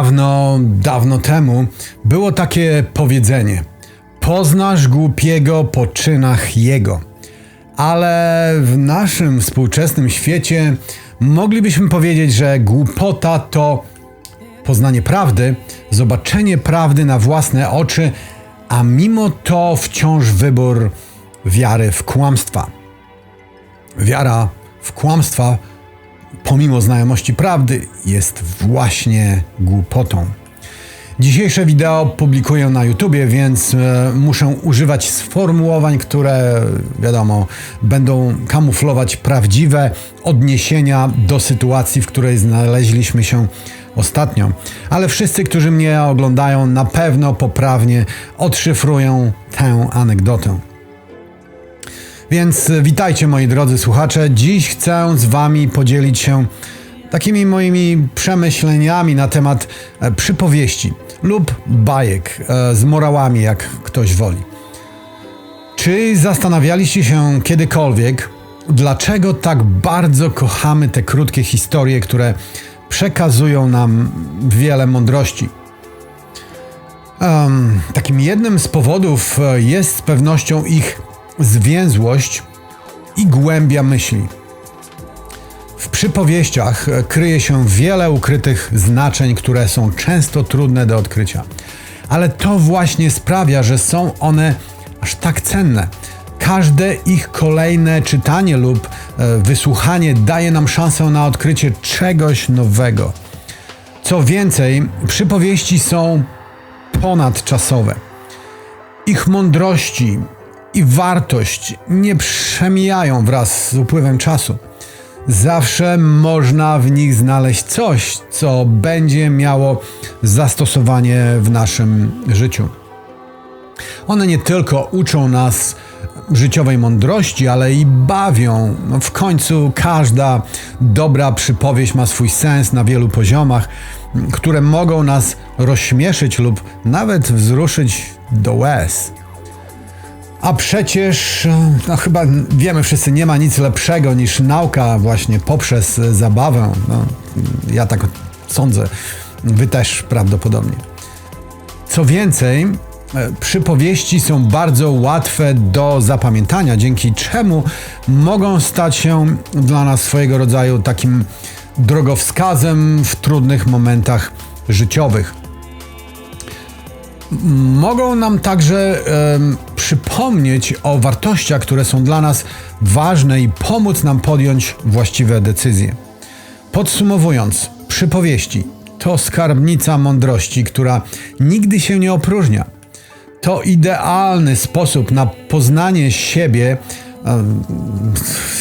Dawno, dawno temu było takie powiedzenie: Poznasz głupiego po czynach jego. Ale w naszym współczesnym świecie moglibyśmy powiedzieć, że głupota to poznanie prawdy, zobaczenie prawdy na własne oczy, a mimo to wciąż wybór wiary w kłamstwa. Wiara w kłamstwa pomimo znajomości prawdy, jest właśnie głupotą. Dzisiejsze wideo publikuję na YouTubie, więc e, muszę używać sformułowań, które, wiadomo, będą kamuflować prawdziwe odniesienia do sytuacji, w której znaleźliśmy się ostatnio. Ale wszyscy, którzy mnie oglądają, na pewno poprawnie odszyfrują tę anegdotę. Więc e, witajcie moi drodzy słuchacze. Dziś chcę z wami podzielić się takimi moimi przemyśleniami na temat e, przypowieści lub bajek e, z morałami, jak ktoś woli. Czy zastanawialiście się kiedykolwiek, dlaczego tak bardzo kochamy te krótkie historie, które przekazują nam wiele mądrości? Um, takim jednym z powodów jest z pewnością ich zwięzłość i głębia myśli. W przypowieściach kryje się wiele ukrytych znaczeń, które są często trudne do odkrycia. Ale to właśnie sprawia, że są one aż tak cenne. Każde ich kolejne czytanie lub e, wysłuchanie daje nam szansę na odkrycie czegoś nowego. Co więcej, przypowieści są ponadczasowe. Ich mądrości, i wartość nie przemijają wraz z upływem czasu. Zawsze można w nich znaleźć coś, co będzie miało zastosowanie w naszym życiu. One nie tylko uczą nas życiowej mądrości, ale i bawią. No w końcu każda dobra przypowieść ma swój sens na wielu poziomach, które mogą nas rozśmieszyć lub nawet wzruszyć do łez. A przecież, no chyba wiemy wszyscy, nie ma nic lepszego niż nauka właśnie poprzez zabawę. No, ja tak sądzę, wy też prawdopodobnie. Co więcej, e, przypowieści są bardzo łatwe do zapamiętania, dzięki czemu mogą stać się dla nas swojego rodzaju takim drogowskazem w trudnych momentach życiowych mogą nam także przypomnieć o wartościach, które są dla nas ważne i pomóc nam podjąć właściwe decyzje. Podsumowując, przypowieści to skarbnica mądrości, która nigdy się nie opróżnia. To idealny sposób na poznanie siebie,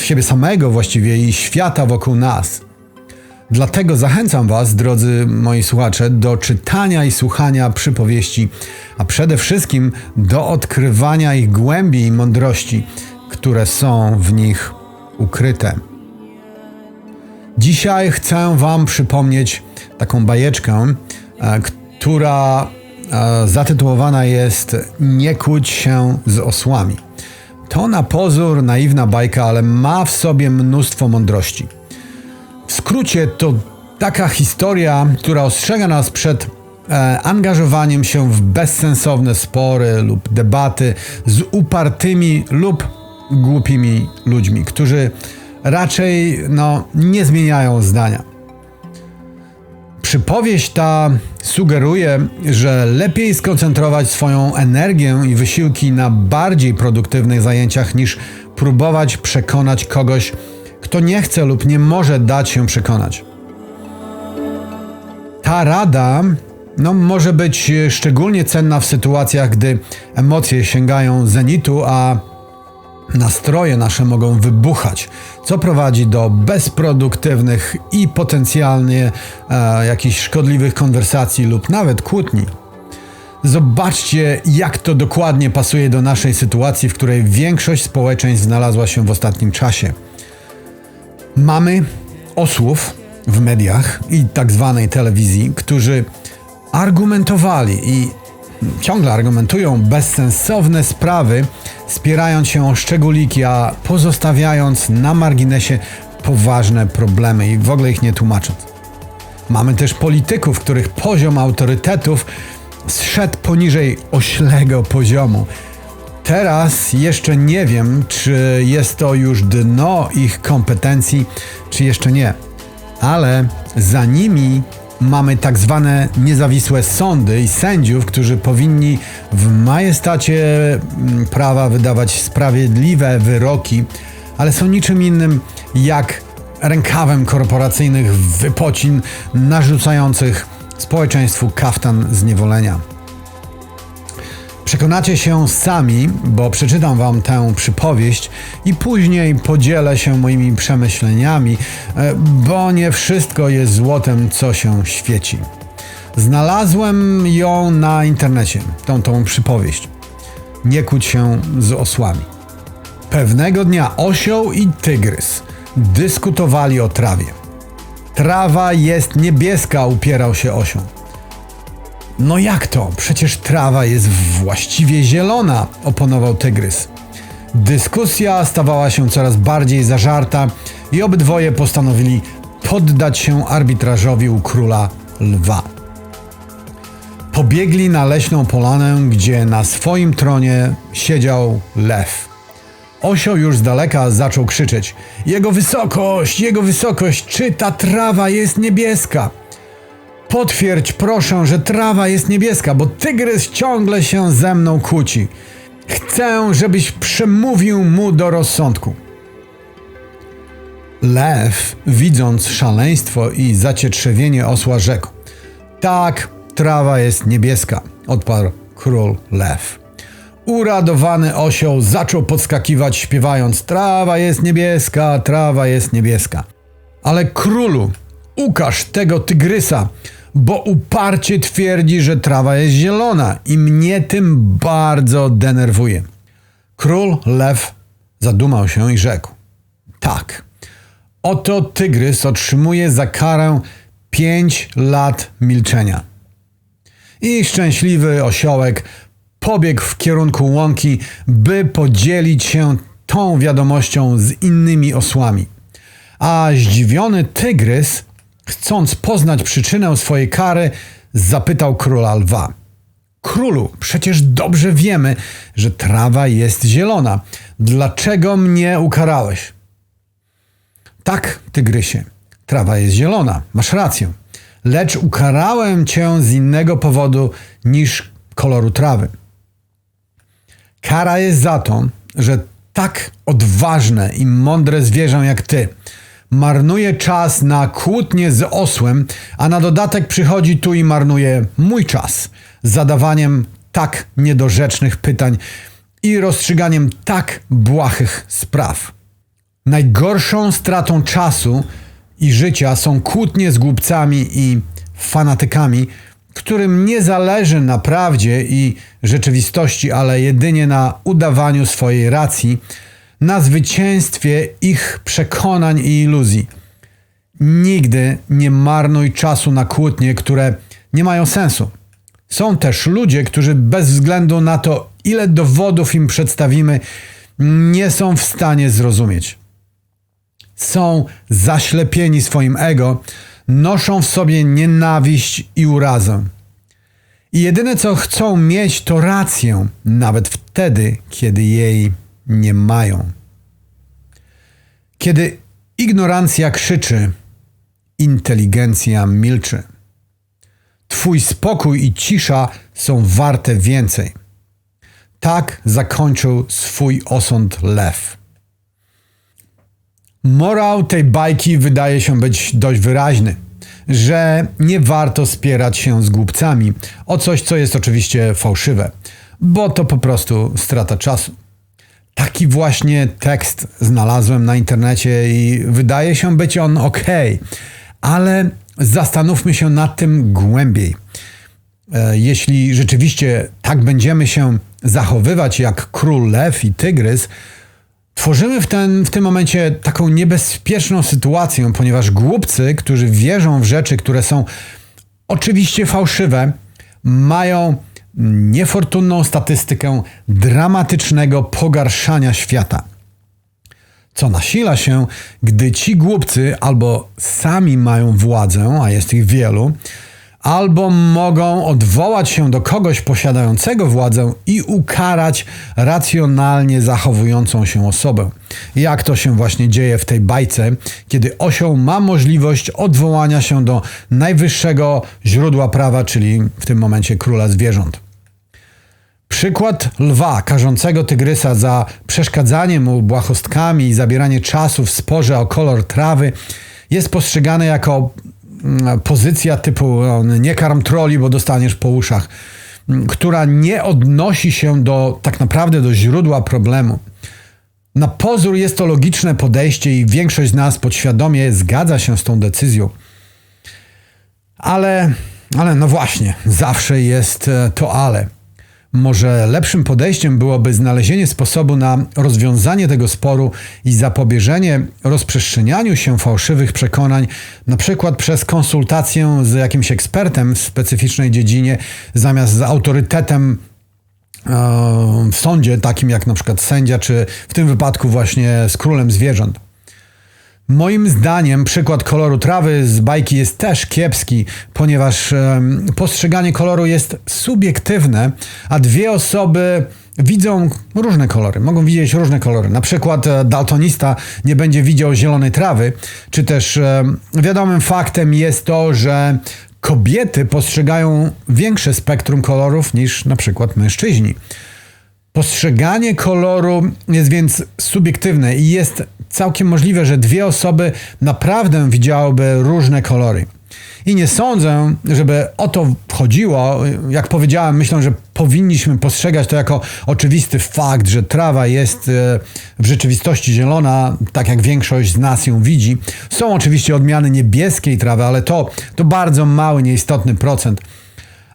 siebie samego właściwie i świata wokół nas. Dlatego zachęcam Was, drodzy moi słuchacze, do czytania i słuchania przypowieści, a przede wszystkim do odkrywania ich głębi i mądrości, które są w nich ukryte. Dzisiaj chcę Wam przypomnieć taką bajeczkę, e, która e, zatytułowana jest Nie kłóć się z osłami. To na pozór naiwna bajka, ale ma w sobie mnóstwo mądrości. W skrócie to taka historia, która ostrzega nas przed e, angażowaniem się w bezsensowne spory lub debaty z upartymi lub głupimi ludźmi, którzy raczej no, nie zmieniają zdania. Przypowieść ta sugeruje, że lepiej skoncentrować swoją energię i wysiłki na bardziej produktywnych zajęciach niż próbować przekonać kogoś, kto nie chce lub nie może dać się przekonać. Ta rada no, może być szczególnie cenna w sytuacjach, gdy emocje sięgają zenitu, a nastroje nasze mogą wybuchać, co prowadzi do bezproduktywnych i potencjalnie e, jakichś szkodliwych konwersacji lub nawet kłótni. Zobaczcie, jak to dokładnie pasuje do naszej sytuacji, w której większość społeczeństw znalazła się w ostatnim czasie. Mamy osłów w mediach i tak zwanej telewizji, którzy argumentowali i ciągle argumentują bezsensowne sprawy, spierając się o szczególiki, a pozostawiając na marginesie poważne problemy i w ogóle ich nie tłumacząc. Mamy też polityków, których poziom autorytetów zszedł poniżej oślego poziomu. Teraz jeszcze nie wiem, czy jest to już dno ich kompetencji, czy jeszcze nie. Ale za nimi mamy tak zwane niezawisłe sądy i sędziów, którzy powinni w majestacie mm, prawa wydawać sprawiedliwe wyroki, ale są niczym innym jak rękawem korporacyjnych wypocin narzucających społeczeństwu kaftan zniewolenia. Przekonacie się sami, bo przeczytam wam tę przypowieść i później podzielę się moimi przemyśleniami, e, bo nie wszystko jest złotem, co się świeci. Znalazłem ją na internecie, tą, tą przypowieść. Nie kłóć się z osłami. Pewnego dnia osioł i tygrys dyskutowali o trawie. Trawa jest niebieska, upierał się osioł. No jak to? Przecież trawa jest właściwie zielona, oponował tygrys. Dyskusja stawała się coraz bardziej zażarta i obydwoje postanowili poddać się arbitrażowi u króla lwa. Pobiegli na leśną polanę, gdzie na swoim tronie siedział lew. Osioł już z daleka zaczął krzyczeć: Jego wysokość, jego wysokość, czy ta trawa jest niebieska? Potwierdź proszę, że trawa jest niebieska, bo tygrys ciągle się ze mną kłóci. Chcę, żebyś przemówił mu do rozsądku. Lew, widząc szaleństwo i zacietrzewienie osła, rzekł: Tak, trawa jest niebieska, odparł król lew. Uradowany osioł zaczął podskakiwać, śpiewając: Trawa jest niebieska, trawa jest niebieska. Ale królu, ukaż tego tygrysa, bo uparcie twierdzi, że trawa jest zielona i mnie tym bardzo denerwuje. Król lew zadumał się i rzekł: Tak, oto tygrys otrzymuje za karę pięć lat milczenia. I szczęśliwy osiołek pobiegł w kierunku łąki, by podzielić się tą wiadomością z innymi osłami. A zdziwiony tygrys chcąc poznać przyczynę swojej kary, zapytał króla lwa. Królu, przecież dobrze wiemy, że trawa jest zielona. Dlaczego mnie ukarałeś? Tak, tygrysie, trawa jest zielona, masz rację. Lecz ukarałem cię z innego powodu niż koloru trawy. Kara jest za to, że tak odważne i mądre zwierzę jak ty marnuje czas na kłótnie z osłem, a na dodatek przychodzi tu i marnuje mój czas zadawaniem tak niedorzecznych pytań i rozstrzyganiem tak błahych spraw. Najgorszą stratą czasu i życia są kłótnie z głupcami i fanatykami, którym nie zależy na prawdzie i rzeczywistości, ale jedynie na udawaniu swojej racji na zwycięstwie ich przekonań i iluzji. Nigdy nie marnuj czasu na kłótnie, które nie mają sensu. Są też ludzie, którzy bez względu na to, ile dowodów im przedstawimy, nie są w stanie zrozumieć. Są zaślepieni swoim ego, noszą w sobie nienawiść i urazę. I jedyne co chcą mieć to rację, nawet wtedy, kiedy jej nie mają. Kiedy ignorancja krzyczy, inteligencja milczy. Twój spokój i cisza są warte więcej. Tak zakończył swój osąd lew. Morał tej bajki wydaje się być dość wyraźny, że nie warto spierać się z głupcami o coś, co jest oczywiście fałszywe, bo to po prostu strata czasu. Taki właśnie tekst znalazłem na internecie i wydaje się być on ok, ale zastanówmy się nad tym głębiej. E, jeśli rzeczywiście tak będziemy się zachowywać jak król lew i tygrys, tworzymy w, ten, w tym momencie taką niebezpieczną sytuację, ponieważ głupcy, którzy wierzą w rzeczy, które są oczywiście fałszywe, mają niefortunną statystykę dramatycznego pogarszania świata. Co nasila się, gdy ci głupcy albo sami mają władzę, a jest ich wielu, albo mogą odwołać się do kogoś posiadającego władzę i ukarać racjonalnie zachowującą się osobę. Jak to się właśnie dzieje w tej bajce, kiedy osioł ma możliwość odwołania się do najwyższego źródła prawa, czyli w tym momencie króla zwierząt. Przykład lwa karzącego tygrysa za przeszkadzanie mu błahostkami i zabieranie czasu w sporze o kolor trawy jest postrzegany jako mm, pozycja typu no, nie karm troli, bo dostaniesz po uszach, mm, która nie odnosi się do tak naprawdę do źródła problemu. Na pozór jest to logiczne podejście i większość z nas podświadomie zgadza się z tą decyzją. Ale, ale no właśnie, zawsze jest e, to ale. Może lepszym podejściem byłoby znalezienie sposobu na rozwiązanie tego sporu i zapobieżenie rozprzestrzenianiu się fałszywych przekonań, na przykład przez konsultację z jakimś ekspertem w specyficznej dziedzinie, zamiast z autorytetem e, w sądzie, takim jak na przykład sędzia, czy w tym wypadku właśnie z królem zwierząt. Moim zdaniem przykład koloru trawy z bajki jest też kiepski, ponieważ postrzeganie koloru jest subiektywne, a dwie osoby widzą różne kolory, mogą widzieć różne kolory. Na przykład e, daltonista nie będzie widział zielonej trawy, czy też wiadomym faktem jest to, że kobiety postrzegają większe spektrum kolorów niż na przykład mężczyźni. Postrzeganie koloru jest więc subiektywne i jest całkiem możliwe, że dwie osoby naprawdę widziałyby różne kolory. I nie sądzę, żeby o to chodziło. Jak powiedziałem, myślę, że powinniśmy postrzegać to jako oczywisty fakt, że trawa jest e, w rzeczywistości zielona, tak jak większość z nas ją widzi. Są oczywiście odmiany niebieskiej trawy, ale to, to bardzo mały, nieistotny procent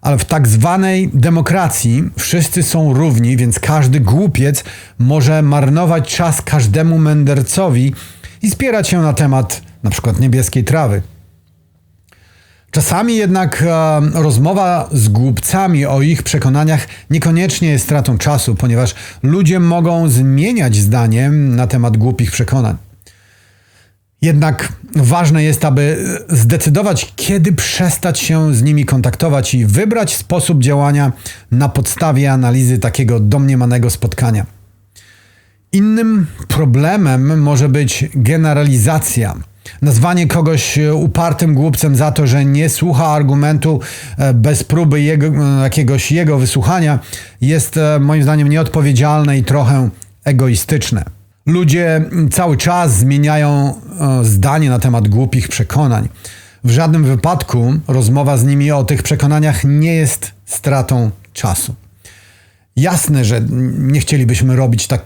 ale w tak zwanej demokracji wszyscy są równi, więc każdy głupiec może marnować czas każdemu mędrcowi i spierać się na temat na przykład niebieskiej trawy. Czasami jednak e, rozmowa z głupcami o ich przekonaniach niekoniecznie jest stratą czasu, ponieważ ludzie mogą zmieniać zdanie na temat głupich przekonań. Jednak ważne jest, aby zdecydować, kiedy przestać się z nimi kontaktować i wybrać sposób działania na podstawie analizy takiego domniemanego spotkania. Innym problemem może być generalizacja. Nazwanie kogoś upartym głupcem za to, że nie słucha argumentu e, bez próby jego, e, jakiegoś jego wysłuchania, jest e, moim zdaniem nieodpowiedzialne i trochę egoistyczne. Ludzie cały czas zmieniają e, zdanie na temat głupich przekonań. W żadnym wypadku rozmowa z nimi o tych przekonaniach nie jest stratą czasu. Jasne, że nie chcielibyśmy robić tak,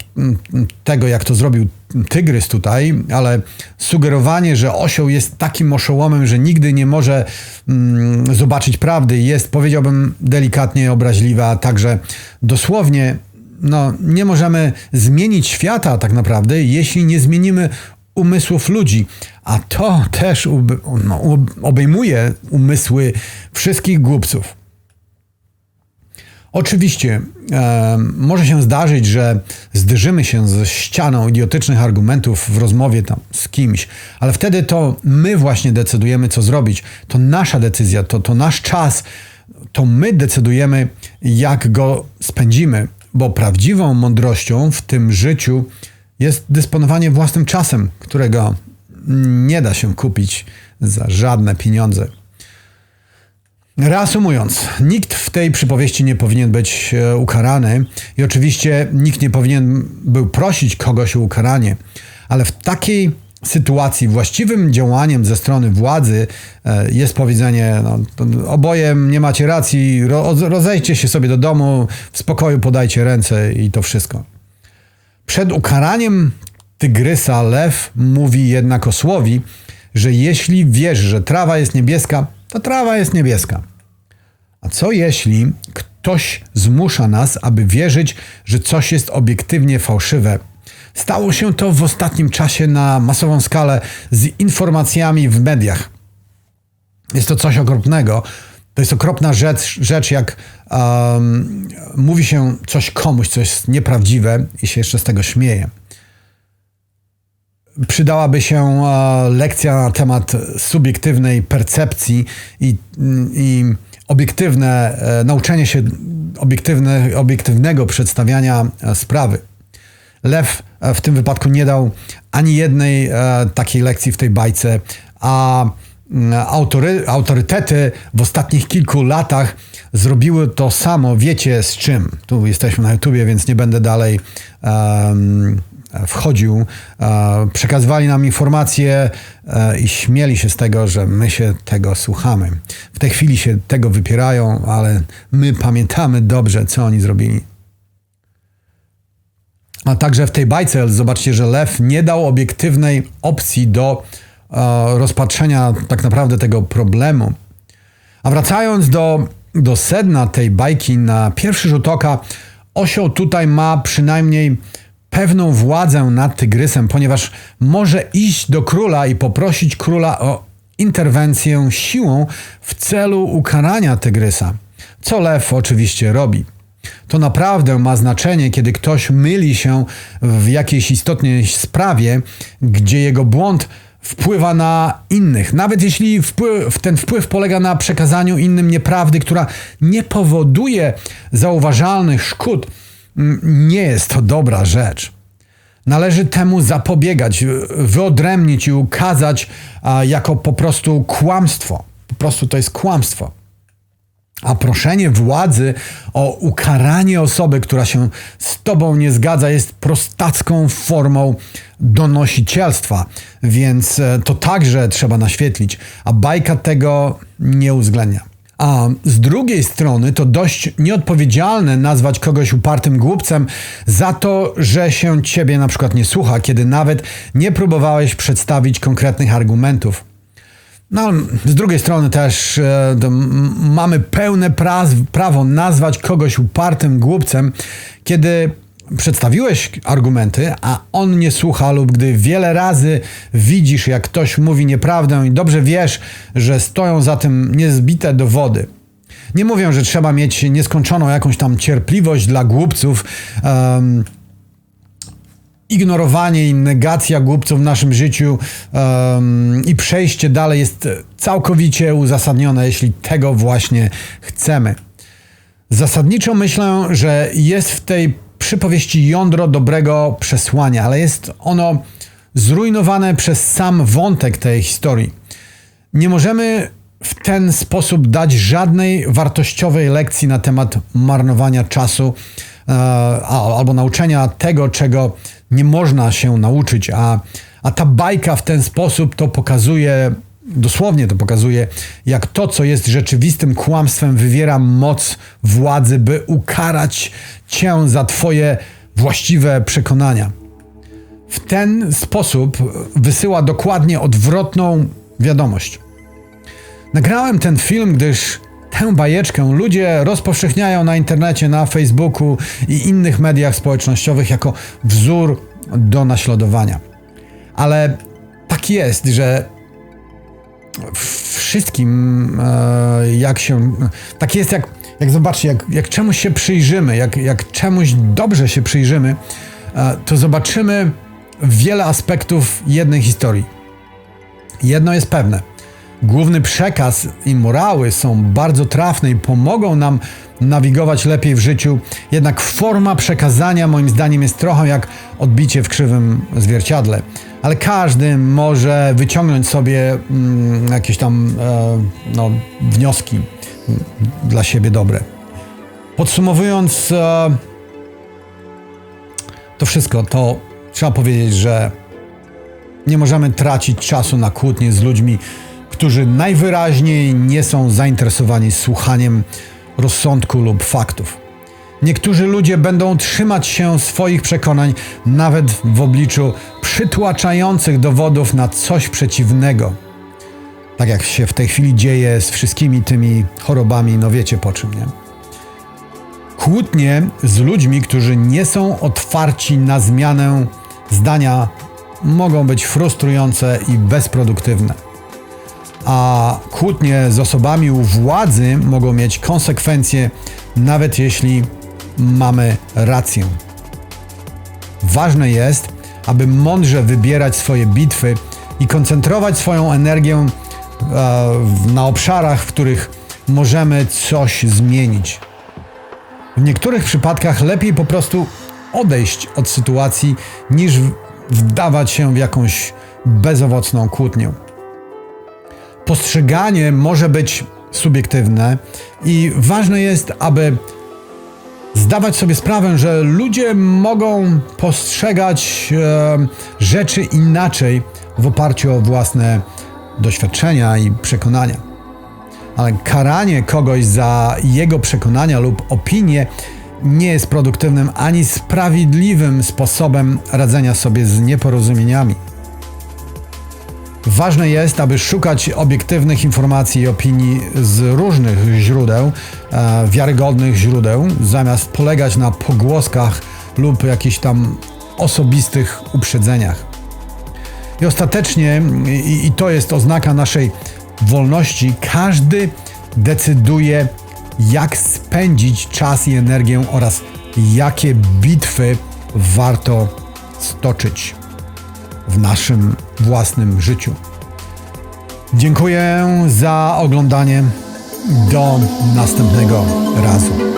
tego, jak to zrobił tygrys tutaj, ale sugerowanie, że osioł jest takim oszołomem, że nigdy nie może mm, zobaczyć prawdy, jest, powiedziałbym, delikatnie obraźliwe, a także dosłownie no, nie możemy zmienić świata tak naprawdę, jeśli nie zmienimy umysłów ludzi. A to też no, obejmuje umysły wszystkich głupców. Oczywiście e, może się zdarzyć, że zderzymy się ze ścianą idiotycznych argumentów w rozmowie tam z kimś, ale wtedy to my właśnie decydujemy, co zrobić. To nasza decyzja, to, to nasz czas, to my decydujemy, jak go spędzimy bo prawdziwą mądrością w tym życiu jest dysponowanie własnym czasem, którego nie da się kupić za żadne pieniądze. Reasumując, nikt w tej przypowieści nie powinien być e, ukarany i oczywiście nikt nie powinien był prosić kogoś o ukaranie, ale w takiej sytuacji właściwym działaniem ze strony władzy e, jest powiedzenie, no, oboje nie macie racji, rozejdźcie się sobie do domu, w spokoju podajcie ręce i to wszystko. Przed ukaraniem tygrysa lew mówi jednak osłowi, że jeśli wiesz, że trawa jest niebieska, to trawa jest niebieska. A co jeśli ktoś zmusza nas, aby wierzyć, że coś jest obiektywnie fałszywe? Stało się to w ostatnim czasie na masową skalę z informacjami w mediach. Jest to coś okropnego. To jest okropna rzecz, rzecz jak um, mówi się coś komuś, co jest nieprawdziwe i się jeszcze z tego śmieje. przydałaby się e, lekcja na temat subiektywnej percepcji i, i obiektywne, e, nauczenie się obiektywne, obiektywnego przedstawiania e, sprawy. Lew w tym wypadku nie dał ani jednej takiej lekcji w tej bajce, a mm, autory, autorytety w ostatnich kilku latach zrobiły to samo. Wiecie z czym? Tu jesteśmy na YouTubie, więc nie będę dalej wchodził, przekazywali nam informacje e, i śmieli się z tego, że my się tego słuchamy. W tej chwili się tego wypierają, ale my pamiętamy dobrze, co oni zrobili. A także w tej bajce zobaczcie, że Lew nie dał obiektywnej opcji do e, rozpatrzenia tak naprawdę tego problemu. A wracając do, do sedna tej bajki, na pierwszy rzut oka osioł tutaj ma przynajmniej pewną władzę nad tygrysem, ponieważ może iść do króla i poprosić króla o interwencję siłą w celu ukarania tygrysa, co lew oczywiście robi. To naprawdę ma znaczenie, kiedy ktoś myli się w jakiejś istotnej sprawie, gdzie jego błąd wpływa na innych. Nawet jeśli wpływ, ten wpływ polega na przekazaniu innym nieprawdy, która nie powoduje zauważalnych szkód, nie jest to dobra rzecz. Należy temu zapobiegać, wyodrębnić i ukazać jako po prostu kłamstwo. Po prostu to jest kłamstwo. A proszenie władzy o ukaranie osoby, która się z tobą nie zgadza, jest prostacką formą donosicielstwa, więc e, to także trzeba naświetlić, a bajka tego nie uwzględnia. A z drugiej strony to dość nieodpowiedzialne nazwać kogoś upartym głupcem za to, że się ciebie na przykład nie słucha, kiedy nawet nie próbowałeś przedstawić konkretnych argumentów. No, z drugiej strony też e, mamy pełne prawo nazwać kogoś upartym głupcem, kiedy przedstawiłeś argumenty, a on nie słucha, lub gdy wiele razy widzisz, jak ktoś mówi nieprawdę i dobrze wiesz, że stoją za tym niezbite dowody. Nie mówię, że trzeba mieć nieskończoną jakąś tam cierpliwość dla głupców. Um, ignorowanie i negacja głupców w naszym życiu um, i przejście dalej jest całkowicie uzasadnione, jeśli tego właśnie chcemy. Zasadniczo myślę, że jest w tej przypowieści jądro dobrego przesłania, ale jest ono zrujnowane przez sam wątek tej historii. Nie możemy w ten sposób dać żadnej wartościowej lekcji na temat marnowania czasu e, albo nauczenia tego, czego nie można się nauczyć, a, a ta bajka w ten sposób to pokazuje dosłownie to pokazuje, jak to, co jest rzeczywistym kłamstwem, wywiera moc władzy, by ukarać cię za twoje właściwe przekonania. W ten sposób wysyła dokładnie odwrotną wiadomość. Nagrałem ten film, gdyż tę bajeczkę ludzie rozpowszechniają na internecie, na Facebooku i innych mediach społecznościowych jako wzór do naśladowania. Ale tak jest, że wszystkim, e, jak się. Tak jest, jak, jak zobaczcie, jak, jak czemuś się przyjrzymy, jak, jak czemuś dobrze się przyjrzymy, e, to zobaczymy wiele aspektów jednej historii. Jedno jest pewne. Główny przekaz i morały są bardzo trafne i pomogą nam nawigować lepiej w życiu, jednak forma przekazania moim zdaniem jest trochę jak odbicie w krzywym zwierciadle. Ale każdy może wyciągnąć sobie mm, jakieś tam e, no, wnioski dla siebie dobre. Podsumowując e, to wszystko, to trzeba powiedzieć, że nie możemy tracić czasu na kłótnie z ludźmi, którzy najwyraźniej nie są zainteresowani słuchaniem rozsądku lub faktów. Niektórzy ludzie będą trzymać się swoich przekonań nawet w obliczu przytłaczających dowodów na coś przeciwnego. Tak jak się w tej chwili dzieje z wszystkimi tymi chorobami, no wiecie po czym, nie? Kłótnie z ludźmi, którzy nie są otwarci na zmianę zdania, mogą być frustrujące i bezproduktywne. A kłótnie z osobami u władzy mogą mieć konsekwencje, nawet jeśli mamy rację. Ważne jest, aby mądrze wybierać swoje bitwy i koncentrować swoją energię e, na obszarach, w których możemy coś zmienić. W niektórych przypadkach lepiej po prostu odejść od sytuacji, niż wdawać się w jakąś bezowocną kłótnię. Postrzeganie może być subiektywne i ważne jest, aby zdawać sobie sprawę, że ludzie mogą postrzegać e, rzeczy inaczej w oparciu o własne doświadczenia i przekonania. Ale karanie kogoś za jego przekonania lub opinie nie jest produktywnym ani sprawiedliwym sposobem radzenia sobie z nieporozumieniami. Ważne jest, aby szukać obiektywnych informacji i opinii z różnych źródeł, e, wiarygodnych źródeł, zamiast polegać na pogłoskach lub jakichś tam osobistych uprzedzeniach. I ostatecznie, i, i to jest oznaka naszej wolności, każdy decyduje, jak spędzić czas i energię oraz jakie bitwy warto stoczyć w naszym własnym życiu. Dziękuję za oglądanie. Do następnego razu.